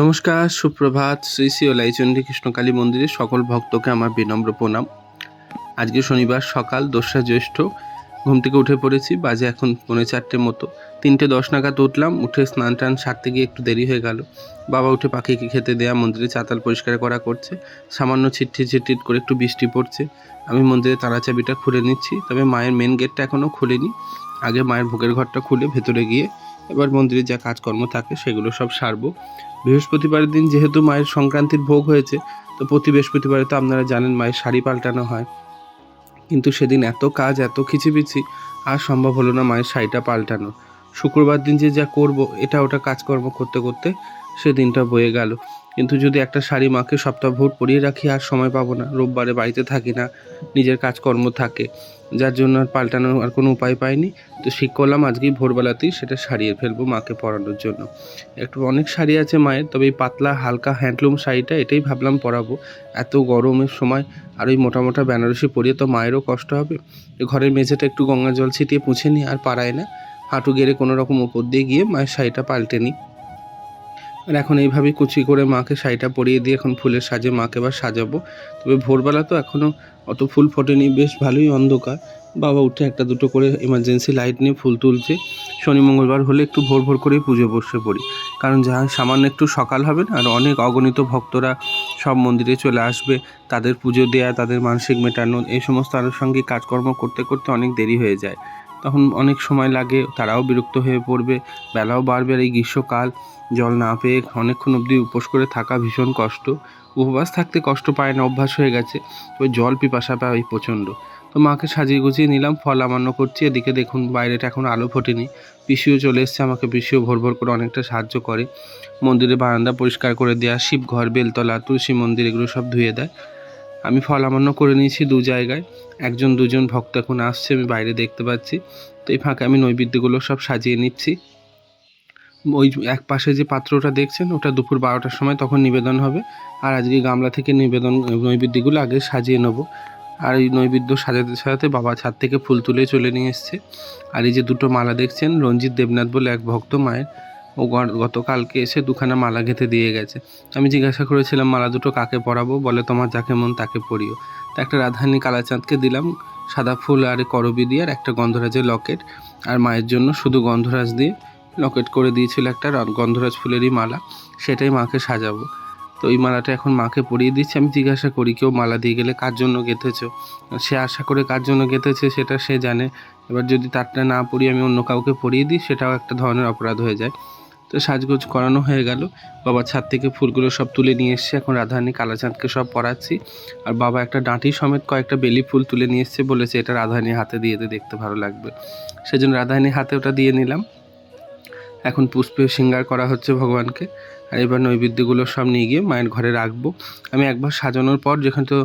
নমস্কার, সুপ্রভাত, শ্রী শ্রী ওলাইচন্ডী কৃষ্ণকালী মন্দিরে সকল ভক্তকে আমার বিনম্র প্রণাম। আজকে শনিবার সকাল দোসরা জ্যৈষ্ঠ, ঘুম থেকে উঠে পড়েছি, বাজে এখন পৌনে চারটে মতো। তিনটে দশ নাগাদ উঠলাম, উঠে স্নান টান সারতে গিয়ে একটু দেরি হয়ে গেল। বাবা উঠে পাখিকে খেতে দেয়া, মন্দিরে চাতাল পরিষ্কার করা করছে। সামান্য ছিটটি ছিটটিট করে একটু বৃষ্টি পড়ছে। আমি মন্দিরে তালা চাবিটা খুলে নিচ্ছি, তবে মায়ের মেন গেটটা এখনও খুলিনি। আগে মায়ের ভোগের ঘরটা খুলে ভেতরে গিয়ে এবার মন্দিরে যা কাজকর্ম থাকে সেগুলো সব সারব। বৃহস্পতিবারের দিন যেহেতু মায়ের সংক্রান্তির ভোগ হয়েছে, তো প্রতি বৃহস্পতিবারে তো আপনারা জানেন মায়ের শাড়ি পাল্টানো হয়। কিন্তু সেদিন এত কাজ, এত খিচিবিচি, আর সম্ভব হলো না মায়ের শাড়িটা পাল্টানো শুক্রবার দিন যে যা করব, এটা ওটা কাজকর্ম করতে করতে সেদিনটা বয়ে গেল। কিন্তু যদি একটা শাড়ি মাকে সপ্তাহ ভোর পরিয়ে রাখি, আর সময় পাবো না। রোববারে বাড়িতে থাকি না, নিজের কাজকর্ম থাকে। যার জন্য আর পাল্টানোর আর কোনো উপায় পাইনি। তো ঠিক করলাম আজকেই ভোরবেলাতেই সেটা সারিয়ে ফেলব মাকে পরানোর জন্য। একটু অনেক শাড়ি আছে মায়ের, তবে এই পাতলা, হালকা, হ্যান্ডলুম শাড়িটা এটাই ভাবলাম পরাবো। এত গরমের সময় আর ওই মোটা মোটা বেনারসি পরিয়ে তো মায়েরও কষ্ট হবে। ঘরের মেঝেটা একটু গঙ্গা জল ছিটিয়ে পুছে নিই, আর পারায় না, হাঁটু গেড়ে কোনো রকম উপর দিয়ে গিয়ে মায়ের শাড়িটা পাল্টে নিই। আর এখন এইভাবেই কুচি করে মাকে শাড়িটা পরিয়ে দিয়ে এখন ফুলের সাজে মাকে এবার সাজাবো। তবে ভোরবেলা তো এখনও অত ফুল ফোটেনি, বেশ ভালোই অন্ধকার। বাবা উঠে একটা দুটো করে এমার্জেন্সি লাইট নিয়ে ফুল তুলছে। শনি মঙ্গলবার হলে একটু ভোর ভোর করেই পুজো বসে পড়ি। কারণ যা সামান্য একটু সকাল হবে না, আর অনেক অগণিত ভক্তরা সব মন্দিরে চলে আসবে। তাদের পুজো দেয়া, তাদের মানসিক মেটানো, এই সমস্ত আনুষঙ্গিক কাজকর্ম করতে করতে অনেক দেরি হয়ে যায়। তখন অনেক সময় লাগে, তারাও বিরক্ত হয়ে পড়বে, বেলাও বাড়বে আর এই গ্রীষ্মকাল। জল না পেয়ে অনেকক্ষণ অবধি উপোস করে থাকা ভীষণ কষ্ট। উপবাস থাকতে কষ্ট পায় না, অভ্যাস হয়ে গেছে। ওই জল পিপাসা পায় প্রচণ্ড। তো মাকে সাজিয়ে গুছিয়ে নিলাম, ফল আমান্য করছি। এদিকে দেখুন, বাইরেটা এখন আলো ফোটেনি। পিসিও চলে এসছে, আমাকে পিসিও ভোর ভোর করে অনেকটা সাহায্য করে। মন্দিরে বারান্দা পরিষ্কার করে দেওয়া শিবঘর, বেলতলা, তুলসী মন্দির, এগুলো সব ধুয়ে দেয়। আমি ফল আমান্য করে নিয়েছি দু জায়গায়। একজন, দুজন ভক্ত এখন আসছে, আমি বাইরে দেখতে পাচ্ছি। তো এই ফাঁকে আমি নৈবেদ্যগুলো সব সাজিয়ে নিচ্ছি। ওই এক পাশে যে পাত্রটা দেখছেন, ওটা দুপুর বারোটার সময় তখন নিবেদন হবে। আর আজকে গামলা থেকে নিবেদন, নৈবেদ্যগুলো আগে সাজিয়ে নেব। আর এই নৈবেদ্য সাজাতে সাজাতে বাবা ছাদ থেকে ফুল তুলে চলে নিয়ে এসছে। আর এই যে দুটো মালা দেখছেন, রঞ্জিত দেবনাথ বলে এক ভক্ত মায়ের। ও গতকালকে এসে দুখানা মালা গেঁথে দিয়ে গেছে। আমি জিজ্ঞাসা করেছিলাম, মালা দুটো কাকে পরাবো? বলে তোমার যাকে মন তাকে পরিও। তা একটা রাধারানী কালাচাঁদকে দিলাম, সাদা ফুল আর করবি দিয়ে, আর একটা গন্ধরাজের লকেট। আর মায়ের জন্য শুধু গন্ধরাজ দিয়ে লকেট করে দিয়েছিল একটা গন্ধরাজ ফুলেরই মালা, সেটাই মাকে সাজাবো। তো ওই মালাটা এখন মাকে পরিয়ে দিচ্ছি। আমি জিজ্ঞাসা করি, কেউ মালা দিয়ে গেলে কার জন্য গেঁথেছ? সে আশা করে কার জন্য গেঁথেছে সেটা সে জানে। এবার যদি তারটা না পরিয়ে আমি অন্য কাউকে পরিয়ে দিই, সেটাও একটা ধরনের অপরাধ হয়ে যায়। তো সাজগোজ করানো হয়ে গেল। বাবা ছাদ থেকে ফুলগুলো সব তুলে নিয়ে এসছে। এখন রাধারানী কালাচাঁদকে সব পরাচ্ছি। আর বাবা একটা ডাঁটি সমেত কয়েকটা বেলি ফুল তুলে নিয়ে এসছে বলেছে, এটা রাধারানীর হাতে দিয়ে দেখতে ভালো লাগবে। সেজন্য রাধারানীর হাতে ওটা দিয়ে নিলাম। এখন পুষ্পে শৃঙ্গার করা হচ্ছে ভগবানকে। আর এবার নৈবেদ্যগুলো সব নিয়ে গিয়ে মায়ের ঘরে রাখব। আমি একবার সাজানোর পর, যেখানে তো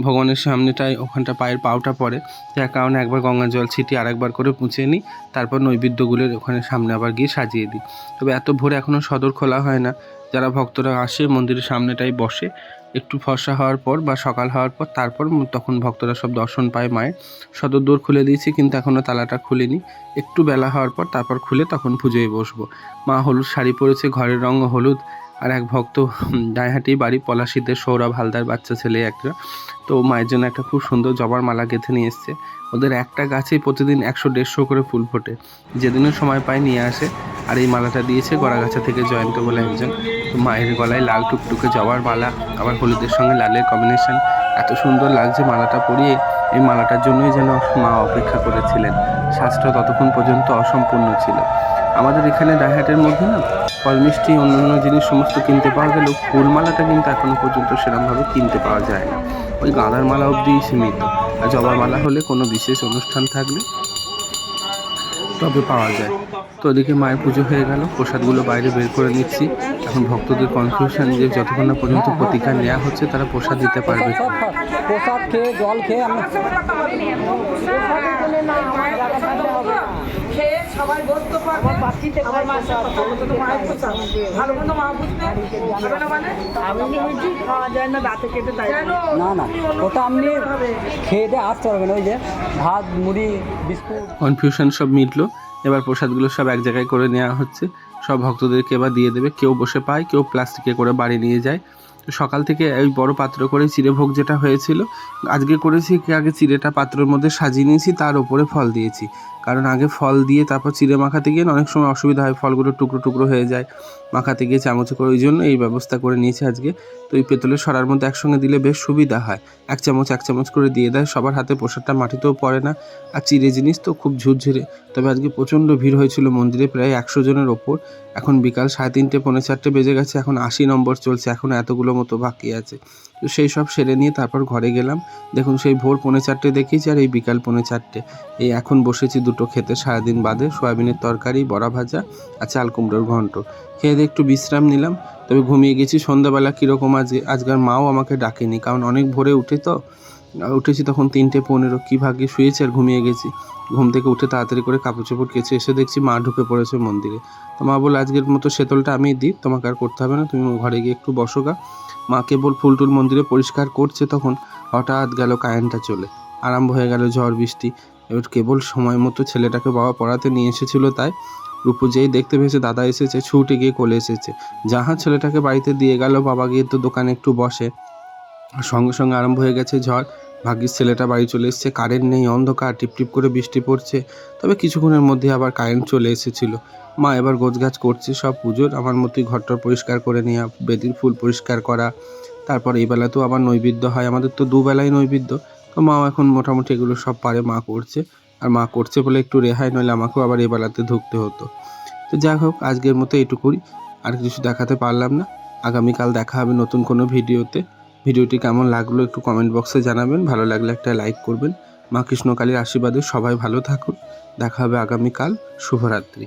ভগবানের সামনেটায় ওখানটা পায়ের পাওটা পড়ে। যার কারণে একবার গঙ্গা জল ছিটিয়ে আরেকবার করে পুঁছে নিই, তারপর নৈবেদ্যগুলোর ওখানে সামনে আবার গিয়ে সাজিয়ে দিই। তবে এত ভোরে এখনও সদর খোলা হয় না। যারা ভক্তরা আসে, মন্দিরের সামনেটাই বসে। একটু ফর্সা হওয়ার পর বা সকাল হওয়ার পর, তারপর তখন ভক্তরা সব দর্শন পায় মায়ের। সদর দৌড় খুলে দিয়েছি, কিন্তু এখনও তালাটা খুলিনি। একটু বেলা হওয়ার পর তারপর খুলে তখন পুজোয় বসবো। মা হলুদ শাড়ি পরেছে, ঘরের রঙ হলুদ। আর এক ভক্ত হুম, ডাইহাটি বাড়ি পলাশিতে সৌরভ হালদার বাচ্চা ছেলে একটা। তো মায়ের জন্য একটা খুব সুন্দর জবার মালা গেঁথে নিয়ে এসছে। ওদের একটা গাছেই প্রতিদিন একশো দেড়শো করে ফুল ফোটে। যেদিনও সময় পায় নিয়ে আসে আর এই মালাটা দিয়েছে গড়াগাছা থেকে জয়ন্ত বলে একজন। তো মায়ের গলায় লাল টুকটুকে জবার মালা আবার হলুদের সঙ্গে লালের কম্বিনেশন এত সুন্দর লাগছে মালাটা পরিয়ে। এই মালাটার জন্যই যেন মা অপেক্ষা করেছিলেন। শ্বাসটা ততক্ষণ পর্যন্ত অসম্পূর্ণ ছিল। আমাদের এখানে ডাইহাটের মধ্যে না ফল, মিষ্টি, অন্যান্য জিনিস সমস্ত কিনতে পাওয়া গেলেও ফুলমালাটা কিন্তু এখনও পর্যন্ত সেরকমভাবে কিনতে পাওয়া যায় না। ওই গাঁদার মালা অবধিই সীমিত। আর জবার মালা হলে কোনো বিশেষ অনুষ্ঠান থাকলে তবে পাওয়া যায়। তো ওদিকে মায়ের পুজো হয়ে গেল, প্রসাদগুলো বাইরে বের করে নিচ্ছি। এখন ভক্তদের কনফিউশন যে যতক্ষণ না পর্যন্ত প্রতিকার নেওয়া হচ্ছে, তারা প্রসাদ দিতে পারবে। প্রসাদ খেয়ে, জল খেয়ে খেয়ে সবাই বসতে পারবে আমার মা সব ভালো মতো মায়ের প্রসাদ ভালো মতো মা বুঝবে? হবে না মানে? খাওয়া যায় না দাঁতে কেটে তাই না না। ওটা আপনি খেয়ে দিয়ে আসতে পারবেন ওই যে ভাত মুড়ি বিস্কুট। কনফিউশন সব মিটলো। এবার প্রসাদগুলো সব এক জায়গায় করে নেওয়া হচ্ছে। সব ভক্তদেরকে এবার দিয়ে দেবে। কেউ বসে পায় কেউ প্লাস্টিকে করে বাড়ি নিয়ে যায়। তো সকাল থেকে এই বড় পাত্র করে চিড়েভোগ যেটা হয়েছিল আজকে করেছি কি আগে চিড়েটা পাত্রের মধ্যে সাজিয়ে নিয়েছি তার উপরে ফল দিয়েছি। কারণ আগে ফল দিয়ে তারপর চিড়ে মাখাতে গিয়ে অনেক সময় অসুবিধা হয়, ফলগুলো টুকরো টুকরো হয়ে যায়, মাখাতে গিয়ে চামচে করে ওই জন্য এই ব্যবস্থা করে নিয়েছে আজকে। তো এই পেতলের সরার মধ্যে একসঙ্গে দিলে বেশ সুবিধা হয়। এক চামচ এক চামচ করে দিয়ে দেয়, সবার হাতে প্রসাদটা মাটিতেও পড়ে না। আর চিড়ে জিনিস তো খুব ঝুরঝুরে। তবে আজকে প্রচণ্ড ভিড় হয়েছিল মন্দিরে, প্রায় একশো জনের ওপর। এখন বিকাল সাড়ে তিনটে, পৌনে চারটে বেজে গেছে, এখন আশি নম্বর চলছে, এখন এতগুলো মতো বাকি আছে। তো সেই সব সেরে নিয়ে তারপর ঘরে গেলাম। দেখুন সেই ভোর পৌনে চারটে দেখেছি আর এই বিকাল পৌনে চারটে। এই এখন বসেছি দুটো খেতে সারাদিন বাদে সয়াবিনের তরকারি, বড়া ভাজা আর চাল কুমড়োর ঘন্ট। খেয়ে দিয়ে একটু বিশ্রাম নিলাম। তবে ঘুমিয়ে গেছি সন্ধ্যাবেলা কীরকম আজ আজকাল মাও আমাকে ডাকেনি। কারণ অনেক ভোরে উঠে তো। উঠেছি তখন তিনটে পনেরো। কী ভাগ্যে শুয়েছি আর ঘুমিয়ে গেছি। ঘুম থেকে উঠে তাড়াতাড়ি করে কাপড় চোপড় কেচে এসে দেখছি মা ঢুকে পড়েছে মন্দিরে। তো মা বলে আজকের মতো সেতলটা আমি দিই। তোমাকে আর করতে হবে না। তুমি ঘরে গিয়ে একটু বসো গা। মা কেবল ফুল টুল মন্দিরে পরিষ্কার করছে তখন। হঠাৎ গেল কারেন্টটা চলে। আরম্ভ হয়ে গেল ঝড় বৃষ্টি। এবার কেবল সময় মতো ছেলেটাকে বাবা পড়াতে নিয়ে এসেছিল তাই রূপু যেই দেখতে পেয়েছে, দাদা এসেছে, ছুটে গিয়ে কোলে এসেছে। যাহা ছেলেটাকে বাড়িতে দিয়ে গেল, বাবা গিয়ে তো দোকানে একটু বসে। সঙ্গে সঙ্গে আরম্ভ হয়ে গেছে ঝড়। ভাগ্যিস ছেলেটা বাড়ি চলে এসেছে, কারেন্ট নেই, অন্ধকার, টিপটিপ করে বৃষ্টি পড়ছে। তবে কিছুক্ষণের মধ্যে আবার কারেন্ট চলে এসেছিল। মা এবার গোছগাছ করছে সব পুজোর, আমার মতোই ঘরটর পরিষ্কার করে নেওয়া বেদির ফুল পরিষ্কার করা। তারপর এই বেলাতেও আবার নৈবেদ্য হয়, আমাদের তো দুবেলাই নৈবেদ্য। তো মাও এখন মোটামুটি এগুলো সব পারে, মা করছে। আর মা করছে বলে একটু রেহাই নইলে আমাকেও আবার এই বেলাতে ঢুকতে হতো। তো যাই হোক, আজকের মতো এইটুকুই। আর কিছু দেখাতে পারলাম না। আগামীকাল দেখা হবে নতুন কোনো ভিডিওতে। ভিডিওটি কেমন লাগল একটু কমেন্ট বক্সে জানাবেন। ভালো লাগলে একটা লাইক করবেন। মা কৃষ্ণকালীর আশীর্বাদে সবাই ভালো থাকুন। দেখা হবে আগামীকাল। শুভরাত্রি।